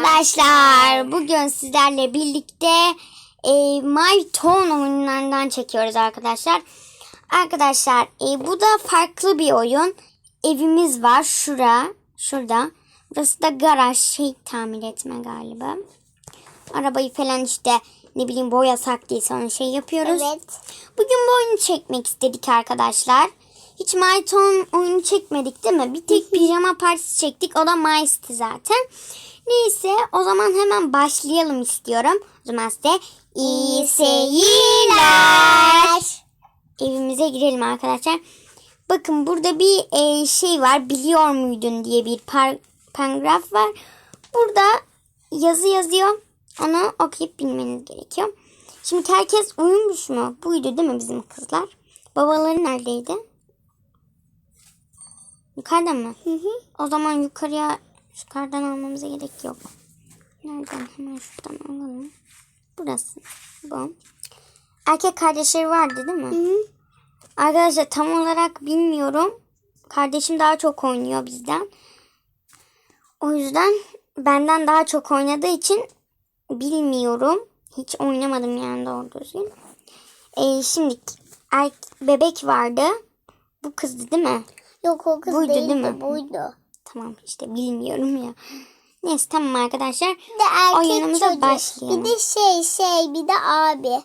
arkadaşlar. Bugün sizlerle birlikte e, My Town oyunlarından çekiyoruz arkadaşlar. Arkadaşlar e, bu da farklı bir oyun. Evimiz var şura, şurada. Burası da garaj şey tamir etme galiba. Arabayı falan işte ne bileyim boya saktıysa onu şey yapıyoruz. Evet. Bugün bu oyunu çekmek istedik arkadaşlar. Hiç My Town oyunu çekmedik değil mi? Bir tek pijama partisi çektik. O da Mice'ti zaten. Neyse o zaman hemen başlayalım istiyorum. O zaman size iyi seyirler. Evimize girelim arkadaşlar. Bakın burada bir e, şey var. Biliyor muydun diye bir par paragraf var. Burada yazı yazıyor. Onu okuyup bilmeniz gerekiyor. Şimdi herkes uyumuş mu? Buydu değil mi bizim kızlar? Babaları neredeydi? Yukarıda mı? Hı hı. O zaman yukarıya yukarıdan almamıza gerek yok. Nereden? Hemen şuradan alalım. Burası. Bu. Erkek kardeşleri vardı değil mi? Hı hı. Arkadaşlar tam olarak bilmiyorum. Kardeşim daha çok oynuyor bizden. O yüzden benden daha çok oynadığı için bilmiyorum. Hiç oynamadım yani doğru düzgün. Ee, şimdi er, bebek vardı. Bu kızdı değil mi? Yok o kız Buydu, değildi, değil mi? buydu. Tamam işte bilmiyorum ya. Neyse tamam arkadaşlar. Bir de erkek Oyunumuza çocuk. başlayalım. Bir de şey şey bir de abi.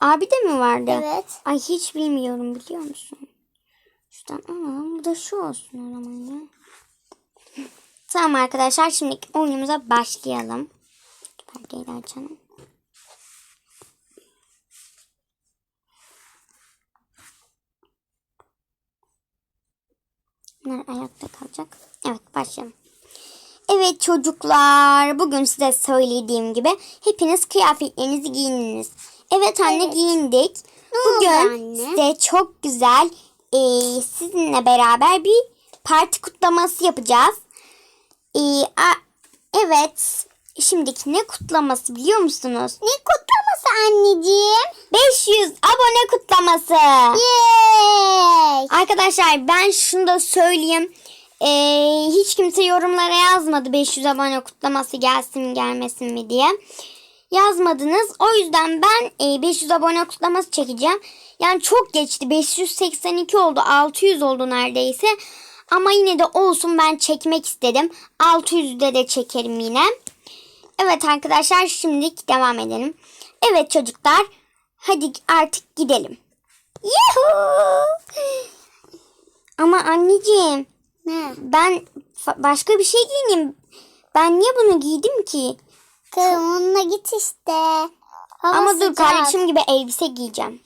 Abi de mi vardı? Evet. Ay hiç bilmiyorum biliyor musun? Şuradan alalım. Bu da şu olsun o zaman ya. Tamam arkadaşlar şimdi oyunumuza başlayalım. Perdeyi de açalım. Bunlar ayakta kalacak. Evet başlayalım. Evet çocuklar bugün size söylediğim gibi hepiniz kıyafetlerinizi giyindiniz. Evet anne Evet. giyindik. Ne Bugün anne? size çok güzel eee, sizinle beraber bir parti kutlaması yapacağız. Eee, a- evet şimdiki ne kutlaması biliyor musunuz? Ne kutlaması anneciğim? 500 abone kutlaması. Yay! Arkadaşlar ben şunu da söyleyeyim. Ee, hiç kimse yorumlara yazmadı 500 abone kutlaması gelsin mi gelmesin mi diye. Yazmadınız. O yüzden ben e, 500 abone kutlaması çekeceğim. Yani çok geçti. 582 oldu. 600 oldu neredeyse. Ama yine de olsun ben çekmek istedim. 600'de de çekerim yine. Evet arkadaşlar şimdi devam edelim. Evet çocuklar hadi artık gidelim. Yuhuu! Ama anneciğim Ne? ben başka bir şey giyineyim. Ben niye bunu giydim ki? Kız onunla git işte. Hava Ama dur sıcak. kardeşim gibi elbise giyeceğim.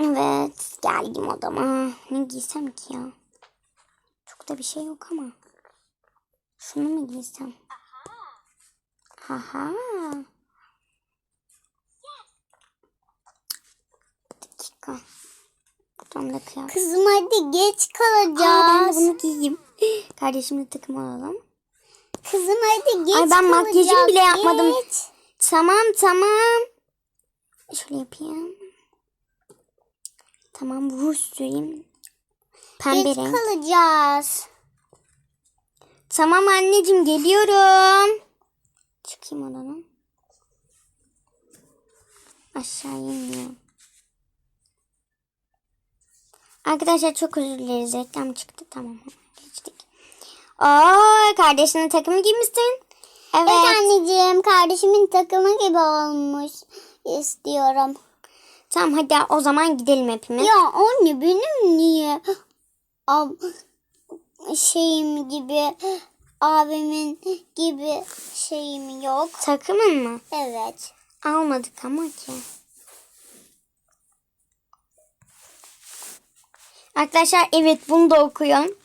Evet geldim odama. Ne giysem ki ya? Çok da bir şey yok ama. Şunu mu giysem? Aha. Bir dakika. Buradan da kıyafet. Kızım hadi geç Aa, ben de kalacağız. bunu giyeyim. Kardeşimle takım alalım. Kızım hadi geç Ay, ben makyajımı kalacağız, bile yapmadım. geç. Tamam tamam. Şöyle yapayım. Tamam ruj süreyim. Pembe Geç renk. kalacağız. Tamam anneciğim geliyorum. Çıkayım odadan. Aşağı inmiyor. Arkadaşlar çok özür dileriz. Reklam çıktı. Tamam geçtik. Oo kardeşinin takımı giymişsin. Evet. Evet anneciğim kardeşimin takımı gibi olmuş istiyorum. Tamam hadi o zaman gidelim hepimiz. Ya anne benim niye ab şeyim gibi abimin gibi şeyim yok. Takımın mı? Evet. Almadık ama ki. Arkadaşlar evet bunu da okuyun.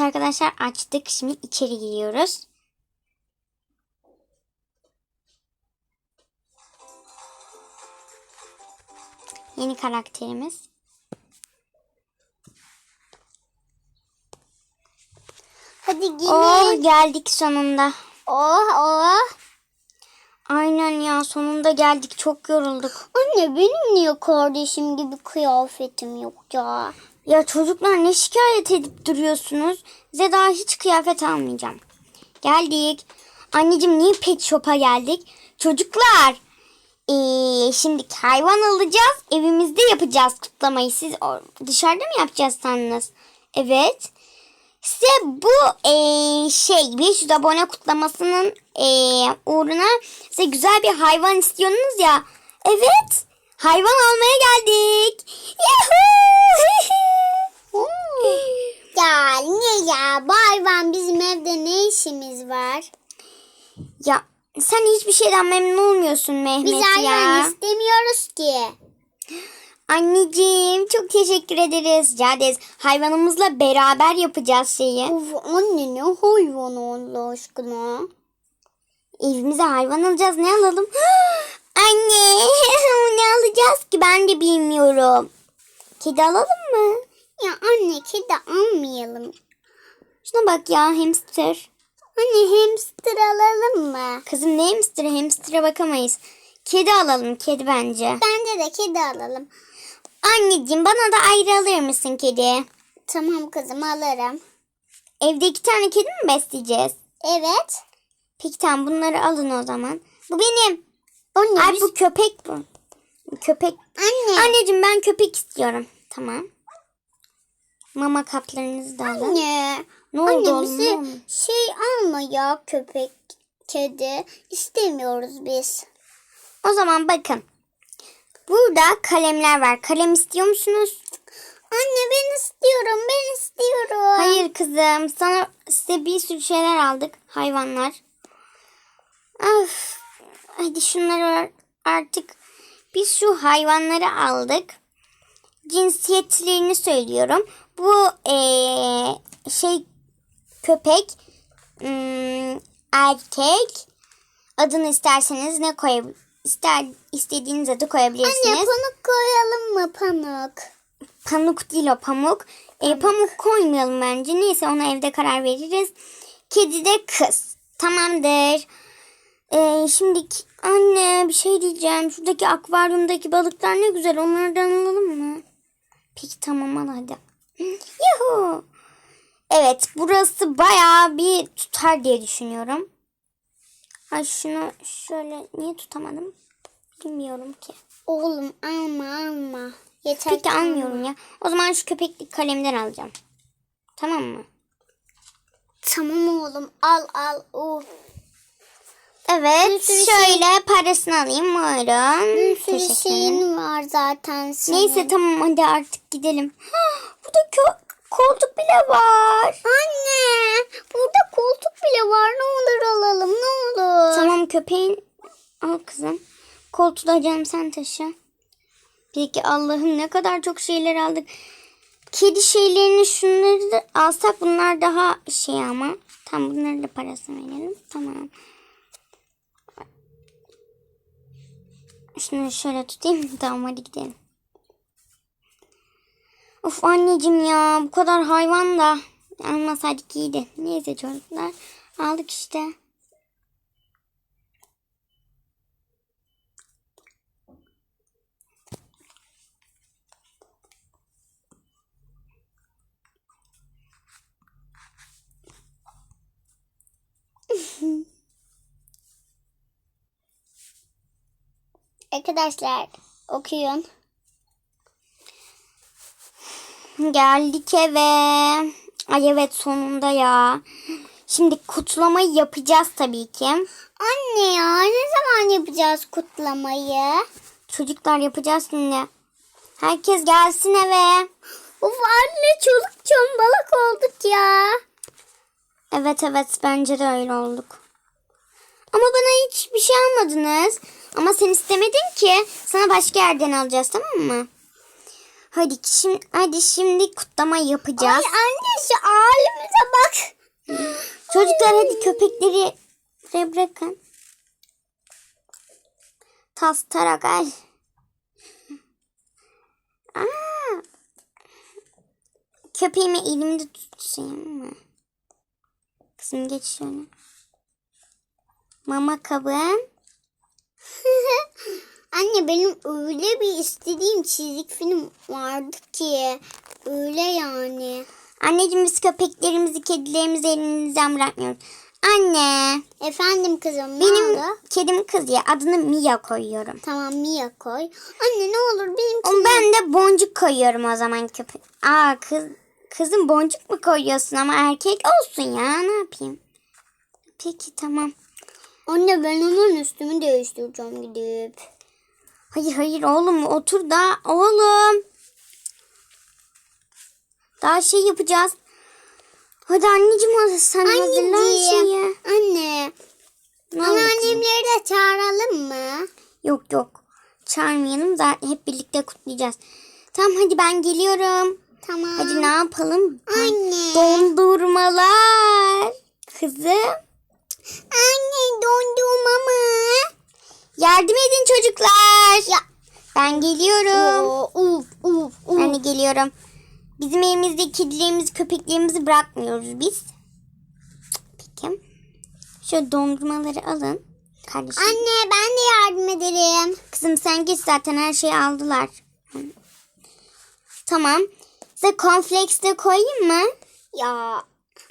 Evet arkadaşlar açtık. Şimdi içeri giriyoruz. Yeni karakterimiz. Hadi gelin. Oh geldik sonunda. Oh oh. Aynen ya sonunda geldik. Çok yorulduk. Anne benim niye kardeşim gibi kıyafetim yok ya? Ya çocuklar ne şikayet edip duruyorsunuz? Size daha hiç kıyafet almayacağım. Geldik. Anneciğim niye pet shop'a geldik? Çocuklar. Ee, şimdi hayvan alacağız. Evimizde yapacağız kutlamayı. Siz dışarıda mı yapacağız sandınız? Evet. Size bu ee, şey 500 abone kutlamasının ee, uğruna size güzel bir hayvan istiyorsunuz ya. Evet. Hayvan almaya geldik. Ya ne ya? Bu hayvan bizim evde ne işimiz var? Ya sen hiçbir şeyden memnun olmuyorsun Mehmet Biz hayvan ya. istemiyoruz ki. Anneciğim çok teşekkür ederiz. Rica ederiz. Hayvanımızla beraber yapacağız şeyi. Of anne ne hayvanı Allah aşkına? Evimize hayvan alacağız. Ne alalım? Anne ne alacağız ki ben de bilmiyorum. Kedi alalım mı? Ya anne kedi almayalım. Şuna bak ya hamster. Anne hamster alalım mı? Kızım ne hamster? Hamster'a bakamayız. Kedi alalım kedi bence. Bence de kedi alalım. Anneciğim bana da ayrı alır mısın kedi? Tamam kızım alırım. Evde iki tane kedi mi besleyeceğiz? Evet. Peki tamam bunları alın o zaman. Bu benim. Anne Ay biz- bu köpek bu. Köpek. Anne. Anneciğim ben köpek istiyorum. Tamam. Mama kaplarınızı da alın. Anne. Ne oldu Anne oğlum? Bize şey alma ya köpek kedi. İstemiyoruz biz. O zaman bakın. Burada kalemler var. Kalem istiyor musunuz? Anne ben istiyorum ben istiyorum. Hayır kızım. Sana size bir sürü şeyler aldık. Hayvanlar. Of. Hadi şunları artık biz şu hayvanları aldık. Cinsiyetlerini söylüyorum. Bu eee, şey köpek hmm, erkek adını isterseniz ne koyab ister istediğiniz adı koyabilirsiniz. Anne pamuk koyalım mı pamuk? Pamuk değil o pamuk. E, pamuk koymayalım bence. Neyse ona evde karar veririz. Kedi de kız. Tamamdır. E, şimdi anne bir şey diyeceğim. Şuradaki akvaryumdaki balıklar ne güzel. Onlardan alalım mı? Peki tamam al hadi. Yuhu. Evet burası bayağı bir tutar diye düşünüyorum. Ay şunu şöyle niye tutamadım? Bilmiyorum ki. Oğlum alma alma. Yeter Peki almıyorum ya. O zaman şu köpeklik kalemden alacağım. Tamam mı? Tamam oğlum al al. Of. Evet. Bir sürü şöyle parasını alayım. Buyurun. Bir sürü Teşekkür ederim. şeyin var zaten senin. Neyse tamam hadi artık gidelim. Burada kö- koltuk bile var. Anne burada koltuk bile var ne olur alalım ne olur. Tamam köpeğin. Al kızım. Koltuğu da canım sen taşı. Peki Allah'ım ne kadar çok şeyler aldık. Kedi şeylerini şunları da alsak bunlar daha şey ama. Tamam bunları da parasını verelim. Tamam. Şunu şöyle tutayım. Tamam hadi gidelim. Of anneciğim ya bu kadar hayvan da almasaydık iyiydi. Neyse çocuklar aldık işte. Arkadaşlar okuyun. Geldik eve. Ay evet sonunda ya. Şimdi kutlamayı yapacağız tabii ki. Anne ya ne zaman yapacağız kutlamayı? Çocuklar yapacağız şimdi. Herkes gelsin eve. Of anne çoluk çombalak olduk ya. Evet evet bence de öyle olduk. Ama bana hiçbir şey almadınız. Ama sen istemedin ki. Sana başka yerden alacağız tamam mı? Hadi şimdi, hadi şimdi kutlama yapacağız. Ay anne şu halimiz Çocuklar hadi köpekleri bırakın. Tas tarak ay. Aa. Köpeğimi elimde tutayım mı? Kızım geç şöyle. Mama kabın. Anne benim öyle bir istediğim çizik film vardı ki. Öyle yani. Anneciğim biz köpeklerimizi, kedilerimizi elimizden bırakmıyoruz. Anne, Efendim kızım ne benim oldu? kedim kız ya adını Mia koyuyorum. Tamam Mia koy. Anne ne olur benim O ben de boncuk koyuyorum o zaman köpek. Aa kız kızım boncuk mu koyuyorsun ama erkek olsun ya ne yapayım? Peki tamam. Anne ben onun üstümü değiştireceğim gidip. Hayır hayır oğlum otur da oğlum. Daha şey yapacağız. Hadi anneciğim sen hazırla şeyi. Anne. Ne? Anneannemleri de çağıralım mı? Yok yok. Çağırmayalım zaten hep birlikte kutlayacağız. Tamam hadi ben geliyorum. Tamam. Hadi ne yapalım? Anne. Dondurmalar. Kızım. Anne dondurma mı? Yardım edin çocuklar. Ya. Ben geliyorum. Oo, uf uf uf. Ben de geliyorum. Bizim evimizde kedilerimizi, köpeklerimizi bırakmıyoruz biz. Peki. Şöyle dondurmaları alın. Kardeşim. Anne ben de yardım ederim. Kızım sen git zaten her şeyi aldılar. Tamam. Size cornflakes de koyayım mı? Ya.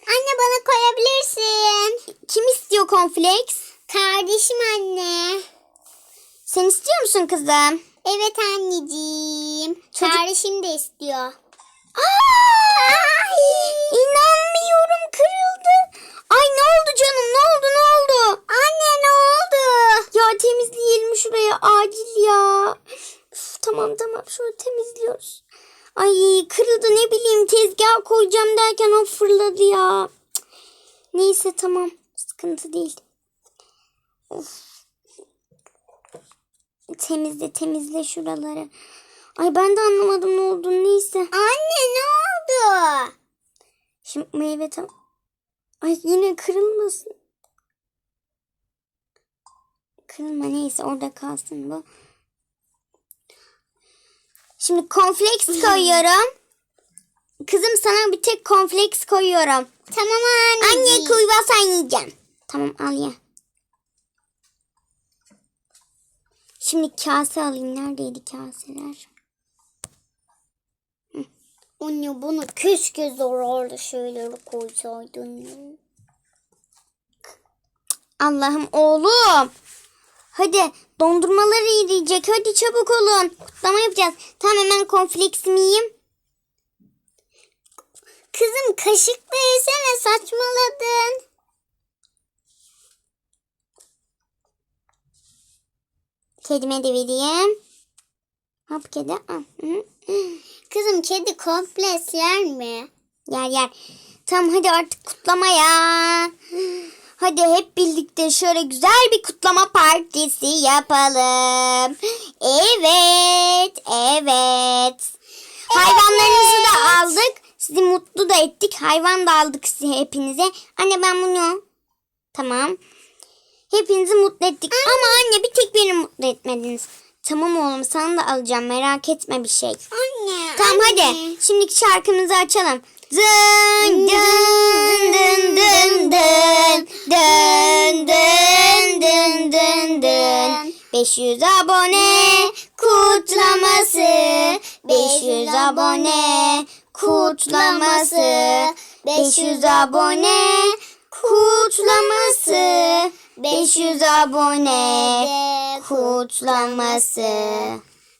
Anne bana koyabilirsin. Kim istiyor cornflakes? Kardeşim anne. Sen istiyor musun kızım? Evet anneciğim. Çocuk- Kardeşim de istiyor. Ay, inanmıyorum kırıldı. Ay ne oldu canım ne oldu ne oldu? Anne ne oldu? Ya temizleyelim şuraya acil ya. Üf, tamam tamam şöyle temizliyoruz. Ay kırıldı ne bileyim tezgah koyacağım derken o fırladı ya. Cık. Neyse tamam sıkıntı değil. Of. Temizle temizle şuraları. Ay ben de anlamadım ne olduğunu neyse. Anne ne oldu? Şimdi meyve tam... Ay yine kırılmasın. Kırılma neyse orada kalsın bu. Şimdi cornflakes koyuyorum. Kızım sana bir tek cornflakes koyuyorum. Tamam anne. Anne koyuyorsan yiyeceğim. Tamam al ye. Şimdi kase alayım. Neredeydi kaseler? Anne bunu keşke zararlı şeyleri koysaydın. Allah'ım oğlum. Hadi dondurmaları yiyecek. Hadi çabuk olun. Kutlama yapacağız. Tamam hemen konfleksimi yiyeyim. Kızım kaşıkla yesene saçmaladın. Kedime de vereyim. Hop kedi. Kızım kedi kompleks yer mi? Yer yer. Tamam hadi artık kutlamaya. Hadi hep birlikte şöyle güzel bir kutlama partisi yapalım. Evet, evet. Hayvanlarınızı da aldık. Sizi mutlu da ettik. Hayvan da aldık size hepinize. Anne ben bunu... Tamam. Hepinizi mutlu ettik. Ama anne bir tek beni mutlu etmediniz. Tamam oğlum sana da alacağım merak etme bir şey. Anne. Tamam anne. hadi. Şimdiki şarkımızı açalım. Dın dın dın dın dın dın. Dın dın dın dın 500 abone kutlaması. 500 abone kutlaması. 500 abone kutlaması. 500 abone kutlaması.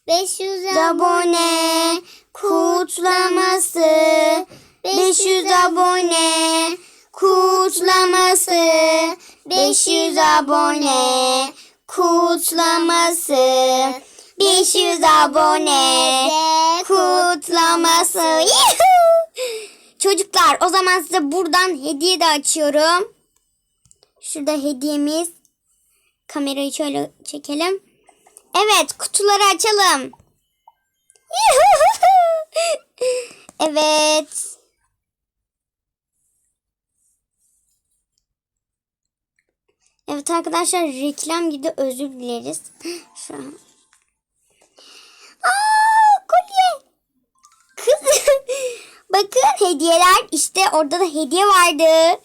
500 abone kutlaması 500 abone kutlaması 500 abone kutlaması 500 abone kutlaması! Çocuklar o zaman size buradan hediye de açıyorum. Şurada hediyemiz. Kamerayı şöyle çekelim. Evet kutuları açalım. evet. Evet arkadaşlar reklam gibi özür dileriz. Şu an. Aa, kolye. Kız. Bakın hediyeler işte orada da hediye vardı.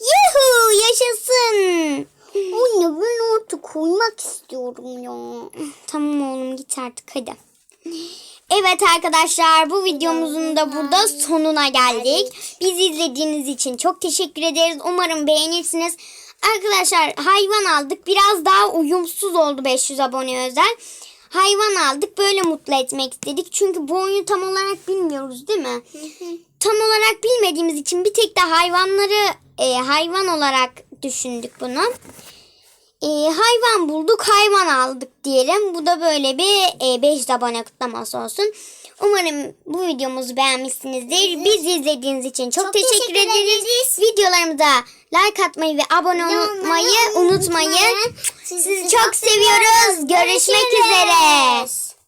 Yuhu yaşasın. Anne ben artık koymak istiyorum ya. Tamam oğlum git artık hadi. Evet arkadaşlar bu videomuzun da burada sonuna geldik. Bizi izlediğiniz için çok teşekkür ederiz. Umarım beğenirsiniz. Arkadaşlar hayvan aldık. Biraz daha uyumsuz oldu 500 abone özel. Hayvan aldık. Böyle mutlu etmek istedik. Çünkü bu oyunu tam olarak bilmiyoruz değil mi? Tam olarak bilmediğimiz için bir tek de hayvanları e, hayvan olarak düşündük bunu. E, hayvan bulduk, hayvan aldık diyelim. Bu da böyle bir e, 500 abone kutlaması olsun. Umarım bu videomuzu beğenmişsinizdir. Bizi izlediğiniz için çok, Çok teşekkür, teşekkür ederiz. ederiz. Videolarımıza like atmayı ve abone olmayı unutmayın. Sizi çok seviyoruz. Görüşmek üzere.